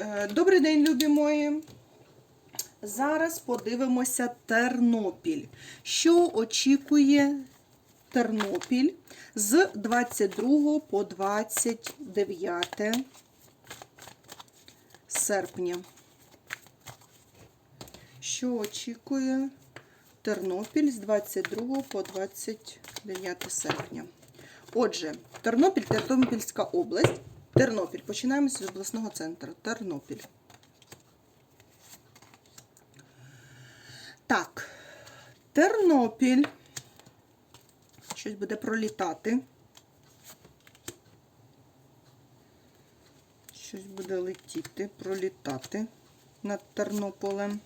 Е, Добрий день, любі мої. Зараз подивимося Тернопіль. Що очікує Тернопіль з 22 по 29 серпня? Що очікує Тернопіль з 22 по 29 серпня? Отже, Тернопіль, Тернопільська область. Тернопіль. Починаємо з обласного центру. Тернопіль. Так. Тернопіль. Щось буде пролітати. Щось буде летіти, пролітати над Тернополем.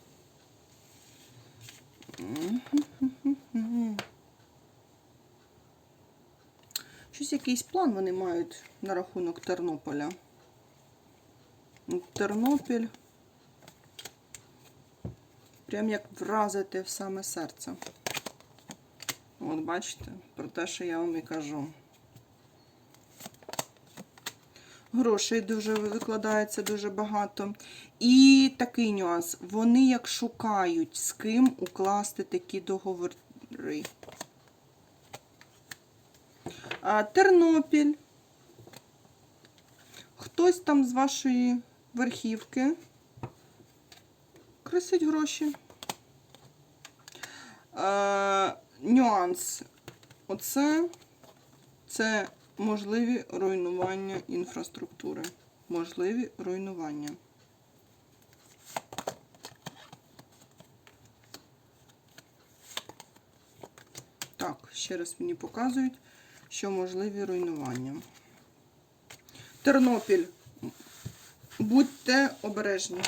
Щось якийсь план вони мають на рахунок Тернополя. Тернопіль. Прям як вразити в саме серце. От бачите, про те, що я вам і кажу. Грошей дуже викладається дуже багато. І такий нюанс. Вони як шукають, з ким укласти такі договори. Тернопіль. Хтось там з вашої верхівки красить гроші. Нюанс. Оце це можливі руйнування інфраструктури. Можливі руйнування. Так, ще раз мені показують що можливі руйнування. Тернопіль. Будьте обережні.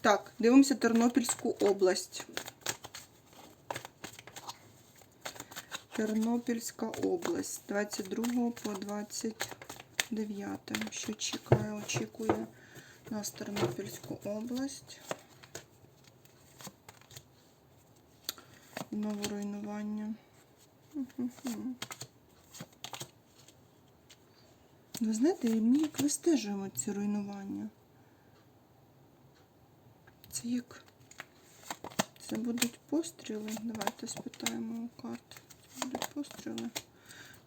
Так, дивимося Тернопільську область. Тернопільська область. 22 по 29. Що чекає, очікує нас Тернопільську область. Знову руйнування. Ви знаєте, ми як вистежуємо ці руйнування. Це як це будуть постріли. Давайте спитаємо у карт. Це будуть постріли.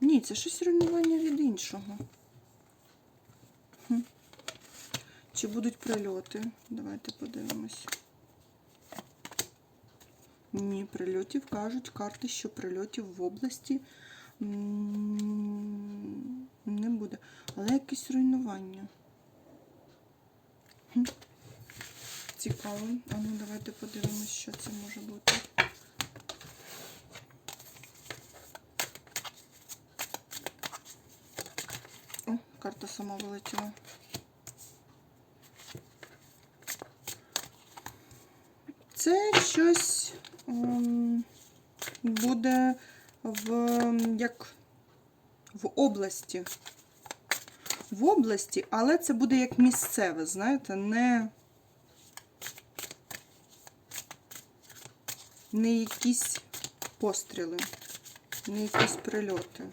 Ні, це щось руйнування від іншого. Хм. Чи будуть прильоти? Давайте подивимось. Ні, прильотів кажуть карти, що прильотів в області не буде. Але якесь руйнування. Цікаво. А ну давайте подивимось, що це може бути. О, карта сама вилетіла. Це щось буде в як в області. В області, але це буде як місцеве, знаєте, не, не якісь постріли, не якісь прильоти.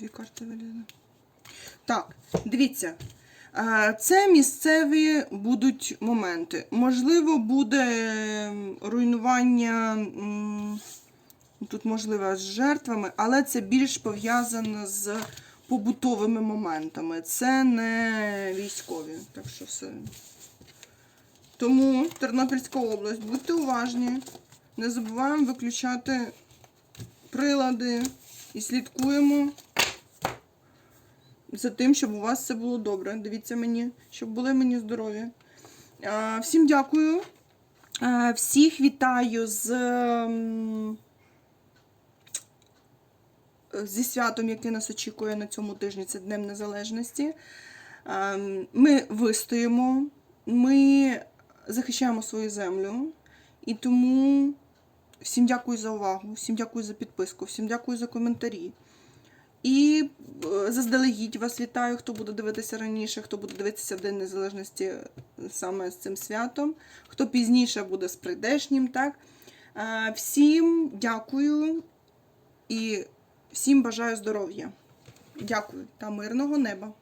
Дві карти вилізли. Так, дивіться. е, Це місцеві будуть моменти. Можливо, буде руйнування, тут, можливо, з жертвами, але це більш пов'язано з побутовими моментами. Це не військові. Так що все. Тому Тернопільська область, будьте уважні. Не забуваємо виключати прилади і слідкуємо за тим, щоб у вас все було добре. Дивіться мені, щоб були мені здорові. Всім дякую. Всіх вітаю з, ем, зі святом, яке нас очікує на цьому тижні. Це Днем Незалежності. Ем, Ми вистоїмо, ми захищаємо свою землю. І тому всім дякую за увагу, всім дякую за підписку, всім дякую за коментарі. І е, заздалегідь вас вітаю, хто буде дивитися раніше, хто буде дивитися День Незалежності е, саме з цим святом, хто пізніше буде з прийдешнім. Так? Е, Всім дякую і всім бажаю здоров'я. Дякую та мирного неба.